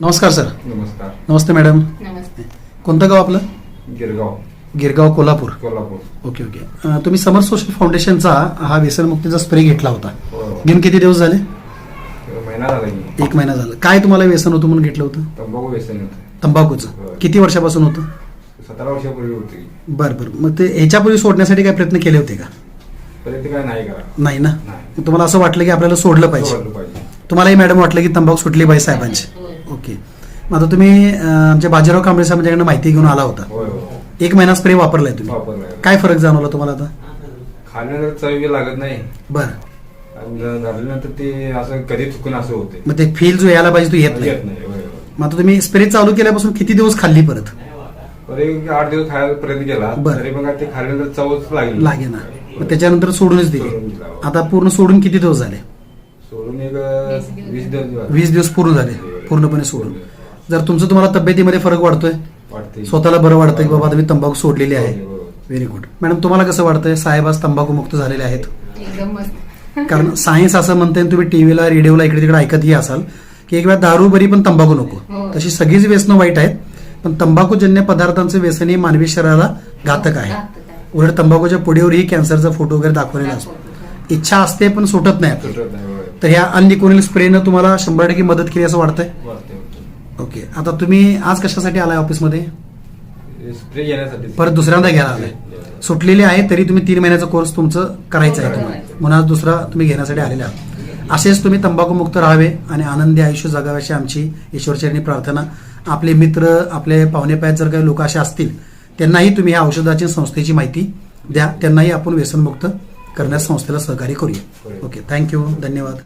नमस्कार सर. नमस्कार. नमस्ते मॅडम. नमस्ते. कोणतं गाव आपलं? गिरगाव. गिरगाव कोल्हापूर. कोल्हापूर. Okay okay. अं, तुम्ही समर सोशल फाउंडेशनचा हा व्यसनमुक्तीचा स्प्रे घेतला होता. हो घेऊन किती दिवस झाले? महिना झाला की. एक महिना झाला. काय तुम्हाला व्यसन होतं म्हणून घेतलं होतं? तंबाखू व्यसन होतं. तंबाखूचं. होय. किती वर्षापासून होतं? सतरा वर्षापूर्वी होती. बरं बरं. मग ते ह्याच्यापूर्वी सोडण्यासाठी काय प्रयत्न केले होते का? तरी ते काय नाही करा. नाही ना? नाही. मग तुम्हाला असं वाटलं की आपल्याला सोडलं पाहिजे. सोडलं पाहिजे. तुम्हालाही मॅडम वाटलं की तंबाखू सुटली पाहिजे साहेबांची. ओके. मग आता तुम्ही अं, आमच्या बाजीराव कांबळे साहेबांच्याकडनं माहिती घेऊन आला होता. होय हो एक महिना स्प्रे वापरलाय तुम्ही. वापरलाय. काय फरक जाणवला तुम्हाला आता? खाण्यानंतर चवी लागत नाही. बरं. आणि झाल्यानंतर ते असं कधी चुकून असं होते मग ते फील जो यायला पाहिजे तो येत नाही. येत नाही होय, होय. मग आता तुम्ही स्प्रे चालू केल्यापासून किती दिवस खाल्ली परत? तर एक आठ दिवस खायला प्रयत्न केला बरं. तरी पण ते खाल्ल्यानंतर चवच लागली. लागे ना. मग त्याच्यानंतर सोडूनच दिली. सोडून दिला. आता पूर्ण सोडून किती दिवस झाले? सोडून एक वीस दिवस. वीस दिवस झाले. वीस दिवस पूर्ण झाले. पूर्णपणे सोडून. जर तुमचं तुम्हाला तब्येतीमध्ये फरक वाटतोय वाटते स्वतःला बरं वाटतंय की बाबा तुम्ही तंबाखू सोडलेली आहे. व्हेरी गुड मॅडम तुम्हाला कसं वाटतंय? साहेब आज तंबाखू मुक्त झालेले आहेत. एकदम मस्त. कारण सायन्स असं म्हणते तुम्ही टीव्हीला रेडिओला इकडे तिकडे ऐकतही असाल की एक वेळा दारू बरी पण तंबाखू नको. हो. तशी सगळीच व्यसनं वाईट आहेत पण तंबाखूजन्य पदार्थांचं व्यसन हे मानवी शरीराला घातक आहे. उलट तंबाखूच्या पुढीवरही कॅन्सरचा फोटो वगैरे दाखवलेला असतो. इच्छा असते पण सुटत नाही. आपली. सुटत नाही होय. तर ह्या अनलिकोनिल स्प्रेनं तुम्हाला शंभर टक्के मदत केली असं वाटतंय? वाटते, वाटते. ओके. आता तुम्ही आज कशासाठी आलाय ऑफिसमध्ये? स्प्रे घेण्यासाठी. परत दुसऱ्यांदा घ्यायला आलाय. सुटलेले आहे तरी तुम्ही तीन महिन्याचा कोर्स तुमचं करायचं आहे तुम्हाला. म्हणून आज दुसरा तुम्ही घेण्यासाठी आलेले आहात. असेच तुम्ही तंबाखूमुक्त राहावे आणि आनंदी आयुष्य जगाव्याची आमची ईश्वरचरणी प्रार्थना. आपले मित्र आपले पाहुणे पायात जर काही लोक असे असतील त्यांनाही तुम्ही ह्या औषधाची संस्थेची माहिती द्या. त्यांनाही आपण व्यसनमुक्त करण्यास संस्थेला सहकार्य करूया. ओके थँक्यू धन्यवाद.